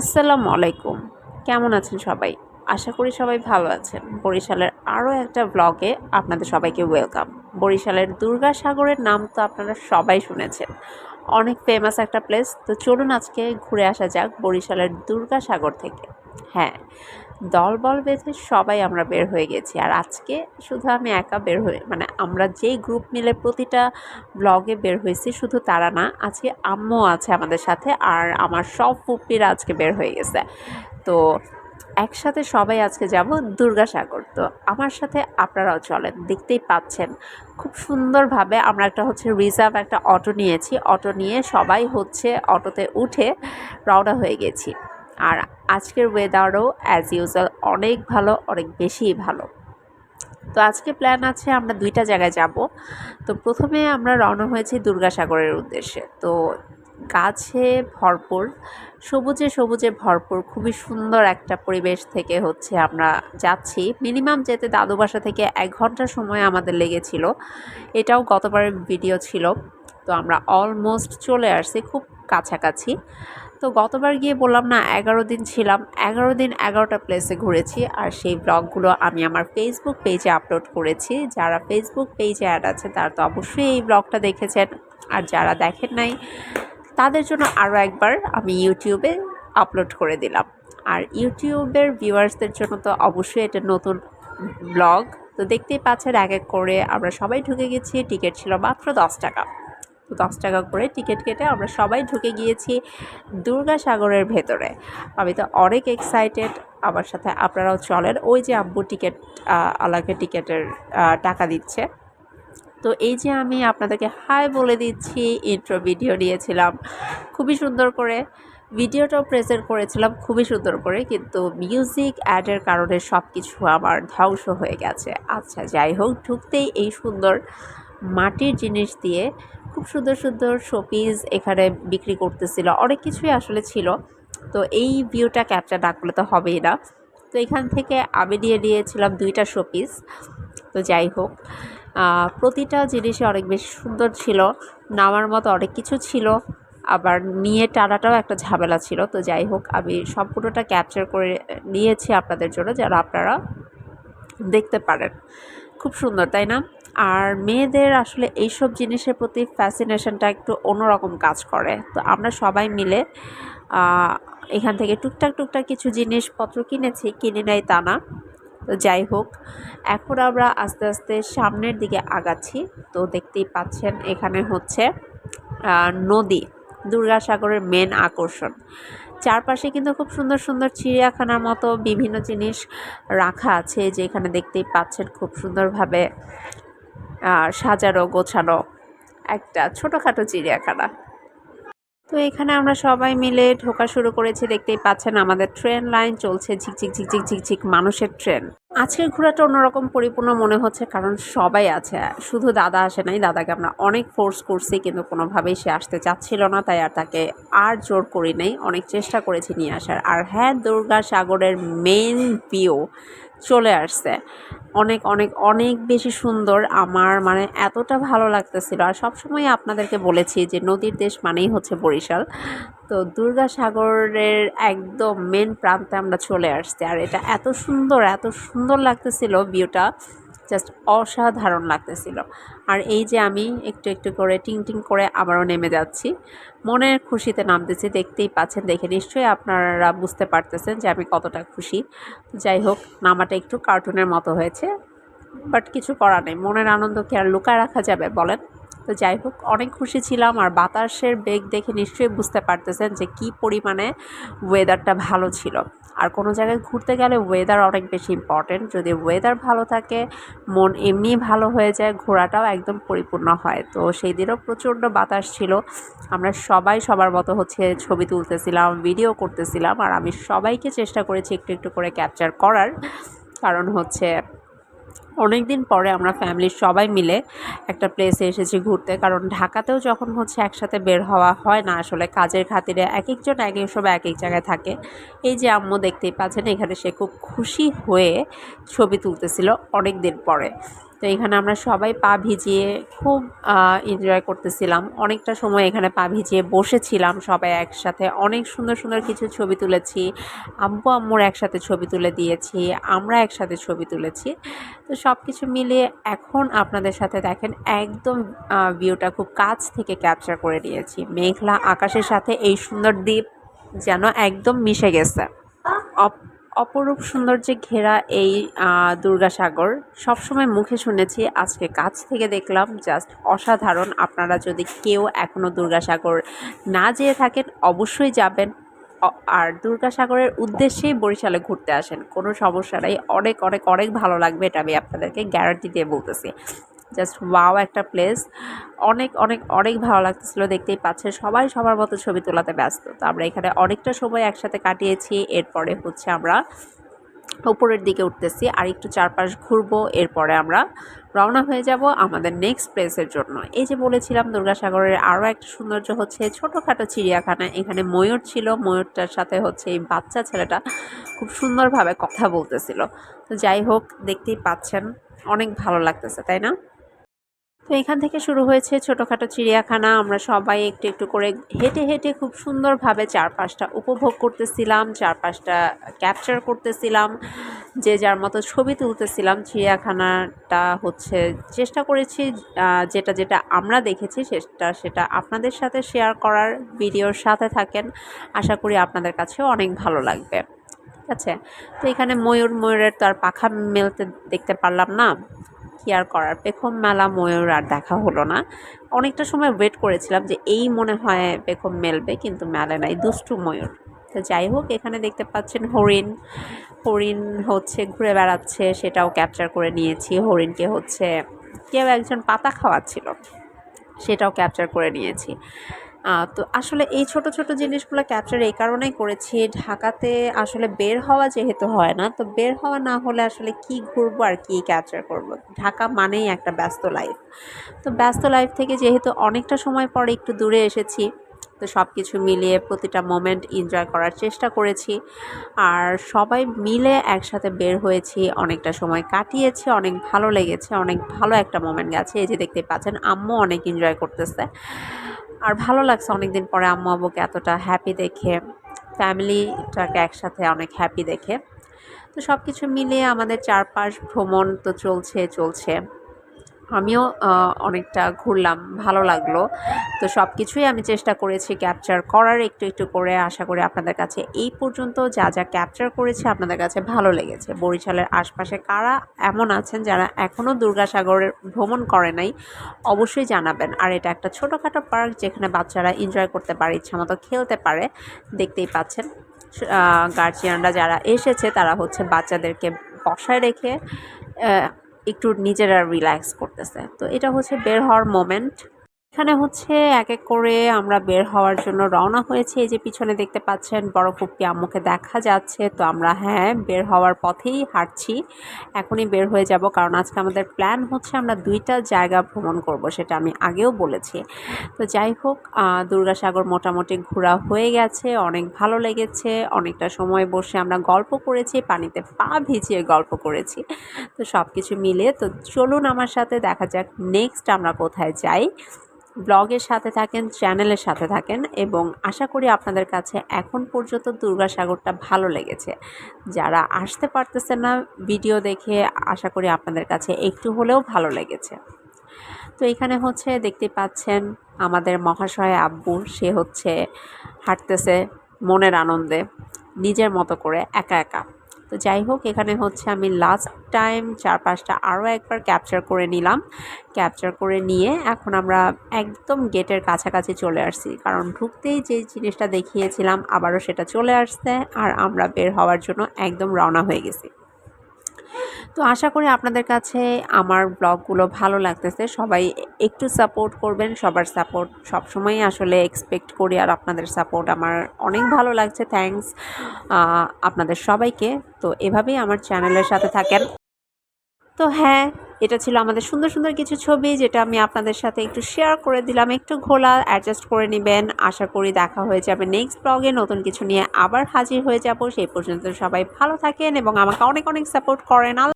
আসসালামু আলাইকুম। কেমন আছেন সবাই? আশা করি সবাই ভালো আছেন। বরিশালের আরও একটা ব্লগে আপনাদের সবাইকে ওয়েলকাম বরিশালের দুর্গাসাগরের নাম তো আপনারা সবাই শুনেছেন। অনেক ফেমাস একটা প্লেস তো চলুন আজকে ঘুরে আসা যাক বরিশালের দুর্গাসাগর থেকে। হ্যাঁ দলবল বেঁধে সবাই আমরা বের হয়ে গেছি। আর আজকে শুধু আমি একা বের হয়ে মানে আমরা যেই গ্রুপ মিলে প্রতিটা ব্লগে বের হয়েছি শুধু তারা না, আজকে আম্মু আছে আমাদের সাথে আর আমার সব ফুপিরা আজকে বের হয়ে গেছে। তো একসাথে সবাই আজকে যাব দুর্গাসাগর। তো আমার সাথে আপনারাও চলেন, দেখতেই পাচ্ছেন। খুব সুন্দরভাবে আমরা একটা হচ্ছে রিজার্ভ একটা অটো নিয়েছি। অটো নিয়ে সবাই হচ্ছে অটোতে উঠে রওনা হয়ে গেছি। আর আজকের ওয়েদারও অ্যাজ ইউজুয়াল অনেক ভালো, অনেক বেশি ভালো। তো আজকে প্ল্যান আছে আমরা দুইটা জায়গায় যাব। তো প্রথমে আমরা রওনা হয়েছি দুর্গাসাগরের উদ্দেশ্যে। তো গাছে ভরপুর, সবুজে সবুজে ভরপুর, খুবই সুন্দর একটা পরিবেশ থেকে হচ্ছে আমরা যাচ্ছি। মিনিমাম যেতে দাদু বাসা থেকে এক ঘণ্টা সময় আমাদের লেগেছিল। এটাও গতবারের ভিডিও ছিল। তো আমরা অলমোস্ট চলে আসছি, খুব কাছাকাছি। তো গতবার গিয়ে বললাম, না, এগারো দিন ছিলাম। এগারো দিন এগারোটা প্লেসে ঘুরেছি আর সেই ব্লগগুলো আমি আমার ফেসবুক পেজে আপলোড করেছি। যারা ফেসবুক পেজে অ্যাড আছে, তারা তো অবশ্যই এই ব্লগটা দেখেছেন। আর যারা দেখেন নাই, তাদের জন্য আরও একবার আমি ইউটিউবে আপলোড করে দিলাম। আর ইউটিউবের ভিউয়ার্সদের জন্য তো অবশ্যই এটা নতুন ব্লগ তো দেখতেই পাচ্ছেন, এক এক করে আমরা সবাই ঢুকে গেছি। টিকিট ছিল মাত্র দশ টাকা। দশ টাকা করে টিকিট কেটে আমরা সবাই ঢুকে গিয়েছি দুর্গাসাগরের ভেতরে। আমি তো অনেক এক্সাইটেড আমার সাথে আপনারাও চলেন। ওই যে আব্বু টিকিট আলাকে টিকিটের টাকা দিচ্ছে। তো এই যে আমি আপনাদেরকে হাই বলে দিচ্ছি ইন্ট্রো ভিডিও দিয়েছিলাম খুবই সুন্দর করে। ভিডিওটাও প্রেজেন্ট করেছিলাম, খুবই সুন্দর করে। কিন্তু মিউজিক অ্যাডের কারণে সব কিছু আমার ধ্বংস হয়ে গেছে। আচ্ছা যাই হোক, ঢুকতেই এই সুন্দর মাটির জিনিস দিয়ে খুব সুন্দর সুন্দর শোপিস এখানে বিক্রি করতেছিল। অনেক কিছুই আসলে ছিল। তো এই ভিউটা ক্যাপচার না করলে তো হবেই না। তো এখান থেকে আমি দিয়ে দিয়েছিলাম দুইটা শোপিস তো যাই হোক প্রতিটা জিনিসই অনেক বেশি সুন্দর ছিল। নামার মতো অনেক কিছু ছিল। আবার নিয়ে টানাটাও একটা ঝামেলা ছিল। তো যাই হোক, আমি সম্পূর্ণটা ক্যাপচার করে নিয়েছি আপনাদের জন্য যারা আপনারা দেখতে পারেন। খুব সুন্দর, তাই না? আর মেয়েদের আসলে এইসব জিনিসের প্রতি ফ্যাসিনেশনটা একটু অন্যরকম কাজ করে। তো আমরা সবাই মিলে এখান থেকে টুকটাক টুকটাক কিছু জিনিসপত্র কিনেছি, কিনে নেয় তা না। তো যাই হোক, এখন আমরা আস্তে আস্তে সামনের দিকে আগাচ্ছি। তো দেখতেই পাচ্ছেন, এখানে হচ্ছে নদী, দুর্গাসাগরের মেন আকর্ষণ। চারপাশে কিন্তু খুব সুন্দর সুন্দর চিড়িয়াখানার মতো বিভিন্ন জিনিস রাখা আছে, যেখানে দেখতেই পাচ্ছেন খুব সুন্দরভাবে সাজানো, গোছানো একটা ছোটোখাটো চিড়িয়াখানা। তো এখানে আমরা সবাই মিলে ঢোকা শুরু করেছি, দেখতেই পাচ্ছেন আমাদের ট্রেন লাইন চলছে ঝিকঝিক ঝিকঝিক ঝিকঝিক মানুষের ট্রেন। আজকের ঘোরাটা অন্যরকম পরিপূর্ণ মনে হচ্ছে, কারণ সবাই আছে, শুধু দাদা আসে নাই, দাদাকে আমরা অনেক ফোর্স করছি, কিন্তু কোনোভাবেই সে আসতে চাচ্ছিল না, তাই আর তাকে আর জোর করি নাই, অনেক চেষ্টা করেছি নিয়ে আসার। আর হ্যাঁ দুর্গা সাগরের মেন ভিউ চলে আসছে। অনেক অনেক অনেক বেশি সুন্দর। আমার মানে এতটা ভালো লাগতেছিল। আর সবসময় আপনাদেরকে বলেছি যে নদীর দেশ মানেই হচ্ছে বরিশাল। তো দুর্গাসাগরের একদম মেন প্রান্তে আমরা চলে আসছি। আর এটা এত সুন্দর এত সুন্দর লাগতেছিল ভিউটা জাস্ট অসাধারণ লাগতেছিল। আর এই যে আমি একটু একটু করে টিং টিং করে আবারও নেমে যাচ্ছি। মনের খুশিতে নামতেছি, দেখতেই পাচ্ছেন, দেখে নিশ্চয়ই আপনারা বুঝতে পারতেছেন যে আমি কতটা খুশি। যাই হোক, নামাটা একটু কার্টুনের মতো হয়েছে বাট কিছু করা নেই। মনের আনন্দ কি আর লুকায় রাখা যাবে বলেন? তো যাই হোক, অনেক খুশি ছিলাম আর বাতাসের বেগ দেখে নিশ্চয়ই বুঝতে পারতেছেন যে কি পরিমাণে ওয়েদারটা ভালো ছিল। আর কোনো জায়গায় ঘুরতে গেলে ওয়েদার অনেক বেশি ইম্পর্টেন্ট যদি ওয়েদার ভালো থাকে, মন এমনি ভালো হয়ে যায়, ঘোরাটাও একদম পরিপূর্ণ হয়। তো সেই দিনও প্রচণ্ড বাতাস ছিল। আমরা সবাই সবার মতো হচ্ছে ছবি তুলতেছিলাম ভিডিও করতেছিলাম। আর আমি সবাইকে চেষ্টা করেছি একটু একটু করে ক্যাপচার করার। কারণ হচ্ছে অনেক দিন পরে আমরা ফ্যামিলির সবাই মিলে একটা প্লেসে এসেছি ঘুরতে। কারণ ঢাকাতেও যখন হচ্ছে একসাথে বের হওয়া হয় না আসলে, কাজের খাতিরে এক একজন এক এক সব এক এক জায়গায় থাকে। এই যে আম্মু দেখতেই পাচ্ছেন, এখানে সে খুব খুশি হয়ে ছবি তুলতেছিল অনেক দিন পরে। তো এখানে আমরা সবাই পা ভিজিয়ে খুব এনজয় করতেছিলাম। অনেকটা সময় এখানে পা ভিজিয়ে বসেছিলাম সবাই একসাথে। অনেক সুন্দর সুন্দর কিছু ছবি তুলেছি। আব্বু আম্মুর একসাথে ছবি তুলে দিয়েছি, আমরা একসাথে ছবি তুলেছি। তো সব কিছু মিলিয়ে এখন আপনাদের সাথে দেখেন একদম ভিউটা খুব কাছ থেকে ক্যাপচার করে নিয়েছি। মেঘলা আকাশের সাথে এই সুন্দর দ্বীপ যেন একদম মিশে গেছে। অপরূপ সৌন্দর্যে ঘেরা এই দুর্গাসাগর, সবসময় মুখে শুনেছি, আজকে কাছ থেকে দেখলাম জাস্ট অসাধারণ। আপনারা যদি কেউ এখনও দুর্গাসাগর না যেয়ে থাকেন, অবশ্যই যাবেন। আর দুর্গাসাগরের উদ্দেশ্যেই বরিশালে ঘুরতে আসেন, কোনো সমস্যা নাই। অনেক অনেক অনেক ভালো লাগবে এটা আমি আপনাদেরকে গ্যারান্টি দিয়ে বলতেছি। জাস্ট ওয়াও একটা প্লেস। অনেক অনেক অনেক ভালো লাগতেছিল, দেখতেই পাচ্ছে সবাই সবার মতো ছবি তোলাতে ব্যস্ত। তো আমরা এখানে অনেকটা সময় একসাথে কাটিয়েছি, এরপরে হচ্ছে আমরা উপরের দিকে উঠতেছি, আর একটু চারপাশ ঘুরবো, এরপরে আমরা রওনা হয়ে যাব আমাদের নেক্সট প্লেসের জন্য। এই যে বলেছিলাম দুর্গাসাগরের আরও একটা সৌন্দর্য হচ্ছে ছোটোখাটো চিড়িয়াখানা, এখানে ময়ূর ছিল, ময়ূরটার সাথে হচ্ছে এই বাচ্চা ছেলেটা খুব সুন্দরভাবে কথা বলতেছিল। তো যাই হোক, দেখতেই পাচ্ছেন, অনেক ভালো লাগতেছে, তাই না? তো এখান থেকে শুরু হয়েছে ছোটোখাটো চিড়িয়াখানা। আমরা সবাই একটু একটু করে হেঁটে হেঁটে খুব সুন্দরভাবে চারপাশটা উপভোগ করতেছিলাম, চারপাশটা ক্যাপচার করতেছিলাম, যে যার মতো ছবি তুলতেছিলাম। চিড়িয়াখানাটা হচ্ছে চেষ্টা করেছি যেটা যেটা আমরা দেখেছি সেটা সেটা আপনাদের সাথে শেয়ার করার। ভিডিওর সাথে থাকেন। আশা করি আপনাদের কাছেও অনেক ভালো লাগবে। ঠিক আছে? তো এখানে ময়ূর, ময়ূরের তো আর পাখা মেলতে দেখতে পারলাম না। কি আর করার পেখম মেলা ময়ূর আর দেখা হলো না। অনেকটা সময় ওয়েট করেছিলাম যে এই মনে হয় পেখম মেলবে, কিন্তু মেলে নাই, দুষ্টু ময়ূর। তো যাই হোক, এখানে দেখতে পাচ্ছেন হরিণ। হরিণ হচ্ছে ঘুরে বেড়াচ্ছে, সেটাও ক্যাপচার করে নিয়েছি। হরিণকে হচ্ছে কেউ একজন পাতা খাওয়াচ্ছিল, সেটাও ক্যাপচার করে নিয়েছি। তো আসলে এই ছোট ছোট জিনিসগুলো ক্যাপচার এই কারণেই করেছি। ঢাকাতে আসলে বের হওয়া যেহেতু হয় না, তো বের হওয়া না হলে আসলে কি ঘুরবো আর কি ক্যাপচার করব? ঢাকা মানেই একটা ব্যস্ত লাইফ তো ব্যস্ত লাইফ থেকে যেহেতু অনেকটা সময় পরে একটু দূরে এসেছি, তো সব কিছু মিলিয়ে প্রতিটা মোমেন্ট এনজয় করার চেষ্টা করেছি। আর সবাই মিলে একসাথে বের হয়েছি, অনেকটা সময় কাটিয়েছি, অনেক ভালো লেগেছে, অনেক ভালো একটা মোমেন্ট গেছে। এই যে দেখতে পাচ্ছেন, আম্মু অনেক এনজয় করতেছে। আর ভালো লাগছে অনেক দিন পরে আম্মু আব্বুকে এতটা হ্যাপি দেখে ফ্যামিলিটাকে একসাথে অনেক হ্যাপি দেখে। তো সব কিছু মিলিয়ে আমাদের চারপাশ ভ্রমণ তো চলছে চলছে। আমিও অনেকটা ঘুরলাম, ভালো লাগল। তো সব কিছুই আমি চেষ্টা করেছি ক্যাপচার করার একটু একটু করে। আশা করি আপনাদের কাছে এই পর্যন্ত যা যা ক্যাপচার করেছি আপনাদের কাছে ভালো লেগেছে। বরিশালের আশপাশে কারা এমন আছেন যারা এখনও দুর্গাসাগরের ভ্রমণ করে নাই, অবশ্যই জানাবেন। আর এটা একটা ছোটোখাটো পার্ক যেখানে বাচ্চারা এনজয় করতে পারে, ইচ্ছা মতো খেলতে পারে। দেখতেই পাচ্ছেন গার্জিয়ানরা যারা এসেছে, তারা হচ্ছে বাচ্চাদেরকে বসায় রেখে একটু নিজেরা রিল্যাক্স করতেছে। তো এটা হচ্ছে বের হওয়ার মোমেন্ট এখানে হচ্ছে এক এক করে আমরা বের হওয়ার জন্য রওনা হয়েছে। এই যে পিছনে দেখতে পাচ্ছেন বড় কুপ্পি আম্মুকে দেখা যাচ্ছে। তো আমরা হ্যাঁ বের হওয়ার পথেই হাঁটছি। এখনই বের হয়ে যাব কারণ আজকে আমাদের প্ল্যান হচ্ছে আমরা দুইটা জায়গা ভ্রমণ করব সেটা আমি আগেও বলেছি। তো যাই হোক দুর্গাসাগর মোটামুটি ঘোরা হয়ে গেছে। অনেক ভালো লেগেছে। অনেকটা সময় বসে আমরা গল্প করেছি, পানিতে পা ভিজিয়ে গল্প করেছি। তো সব কিছু মিলে তো চলুন আমার সাথে দেখা যাক নেক্সট আমরা কোথায় যাই। ব্লগের সাথে থাকেন, চ্যানেলের সাথে থাকেন এবং আশা করি আপনাদের কাছে এখন পর্যন্ত দুর্গাসাগরটা ভালো লেগেছে। যারা আসতে পারতেছে না ভিডিও দেখে, আশা করি আপনাদের কাছে একটু হলেও ভালো লেগেছে। তো এখানে হচ্ছে দেখতে পাচ্ছেন আমাদের মহাশয় আব্বু, সে হচ্ছে হাঁটতেছে মনের আনন্দে, নিজের মতো করে একা একা। তো যাই হোক, এখানে হচ্ছে আমি লাস্ট টাইম চার পাঁচটা আরও একবার ক্যাপচার করে নিলাম। ক্যাপচার করে নিয়ে এখন আমরা একদম গেটের কাছাকাছি চলে আসছি। কারণ ঢুকতেই যে জিনিসটা দেখিয়েছিলাম, আবারও সেটা চলে আসছে আর আমরা বের হওয়ার জন্য একদম রওনা হয়ে গেছি। তো আশা করি আপনাদের কাছে আমার ব্লগগুলো ভালো লাগতেছে। সবাই একটু সাপোর্ট করবেন, সবার সাপোর্ট সবসময় আসলে এক্সপেক্ট করি আর আপনাদের সাপোর্ট আমার অনেক ভালো লাগছে। থ্যাংকস আপনাদের সবাইকে। তো এভাবেই আমার চ্যানেলের সাথে থাকেন। তো হ্যাঁ এটা ছিল আমাদের সুন্দর সুন্দর কিছু ছবি যেটা আমি আপনাদের সাথে একটু শেয়ার করে দিলাম। একটু ঘোলা অ্যাডজাস্ট করে নেবেন। আশা করি দেখা হয়ে যাবে নেক্সট ব্লগে নতুন কিছু নিয়ে আবার হাজির হয়ে যাব। সেই পর্যন্ত সবাই ভালো থাকেন এবং আমাকে অনেক অনেক সাপোর্ট করেন।